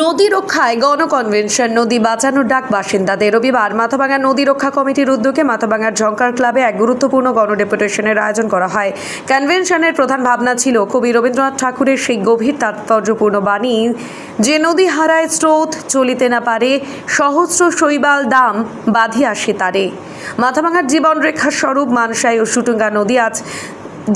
নদী রক্ষায় গণকনভেনশন, নদী বাঁচানোর ডাক বাসিন্দাদের। রবিবার মাথাভাঙা নদী রক্ষা কমিটির উদ্যোগে মাথাভাঙার ঝঙ্কার ক্লাবে এক গুরুত্বপূর্ণ গণডেপুটেশনের আয়োজন করা হয়। কনভেনশনের প্রধান ভাবনা ছিল, কবি রবীন্দ্রনাথ ঠাকুরের সেই গভীর তাৎপর্যপূর্ণ বাণী, যে নদী হারায় স্রোত, চলিতে না পারে, সহস্র শৈবাল দাম বাঁধিয়া আসে তারে। মাথাভাঙার জীবনরেখার স্বরূপ মানসাই ও সুটুঙ্গা নদী আজ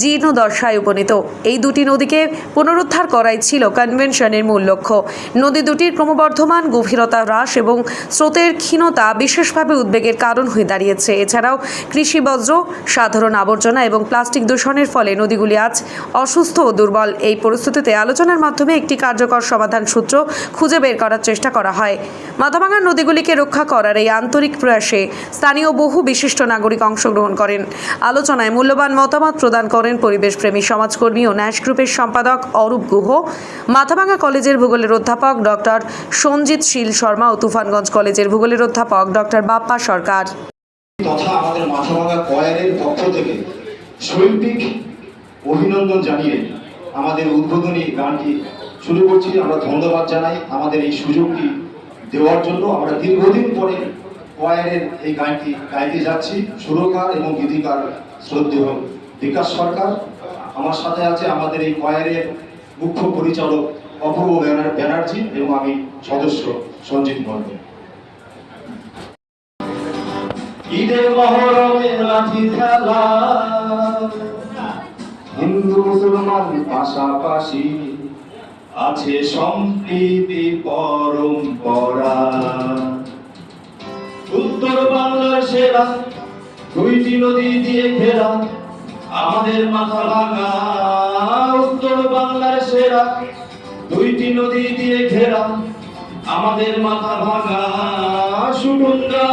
জীর্ণ দশায় উপনীত। এই দুটি নদীকে পুনরুদ্ধার করাই ছিল কনভেনশনের মূল লক্ষ্য। নদী দুটির ক্রমবর্ধমান গভীরতা হ্রাস এবং স্রোতের ক্ষীণতা বিশেষভাবে উদ্বেগের কারণ হয়ে দাঁড়িয়েছে। এছাড়াও কৃষি বজ্র, সাধারণ আবর্জনা এবং প্লাস্টিক দূষণের ফলে নদীগুলি আজ অসুস্থ ও দুর্বল। এই পরিস্থিতিতে আলোচনার মাধ্যমে একটি কার্যকর সমাধান সূত্র খুঁজে বের করার চেষ্টা করা হয়। মাথাভাঙার নদীগুলিকে রক্ষা করার এই আন্তরিক প্রয়াসে স্থানীয় বহু বিশিষ্ট নাগরিক অংশগ্রহণ করেন। আলোচনায় মূল্যবান মতামত প্রদান করেন পরিবেশপ্রেমী সমাজকর্মী ও ন্যাশ গ্রুপের সম্পাদক অরূপ গুহ। মাথাভাঙ্গা কলেজের ভূগোলের অধ্যাপক ডক্টর সঞ্জিত শীল শর্মা ও তুফানগঞ্জ কলেজের ভূগোলের অধ্যাপক ডক্টর বাপ্পা সরকার। তথা আমাদের মাথাভাঙা কয়ারের পক্ষ থেকে শৈল্পিক অভিনন্দন জানিয়ে আমাদের উদ্বোধনী গানটি শুরু করছি। আমরা ধন্যবাদ জানাই আমাদের এই সুযোগটি দেওয়ার জন্য। আমরা দীর্ঘদিন পরে কয়ারের এই গানটি গাইতে যাচ্ছি। সুরকার এবং গীতিকার শ্রদ্ধেয় বিকাশ সরকার, আমার সাথে আছে আমাদের এই কয়ারের মুখ্য পরিচালক অপূর্ব ব্যানার্জি এবং আমি সদস্য সঞ্জিত মন্ডল হিন্দু মুসলমান পাশাপাশি আছে সম্প্রীতি পরম্পরা। উত্তর বাংলার সেরা দুইটি নদী দিয়ে ঘেরা। আমাদের মাথা ভাঙা, উত্তর বাংলার সেরা দুইটি নদী দিয়ে ঘেরা। আমাদের মাথা ভাঙা সুটুঙ্গা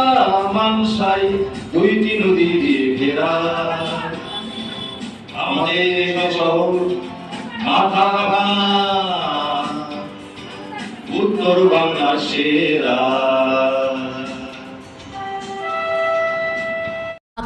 মানসাই দুইটি নদী দিয়ে ঘেরা। আমাদের শহর মাথা ভাঙা, উত্তর বাংলার সেরা।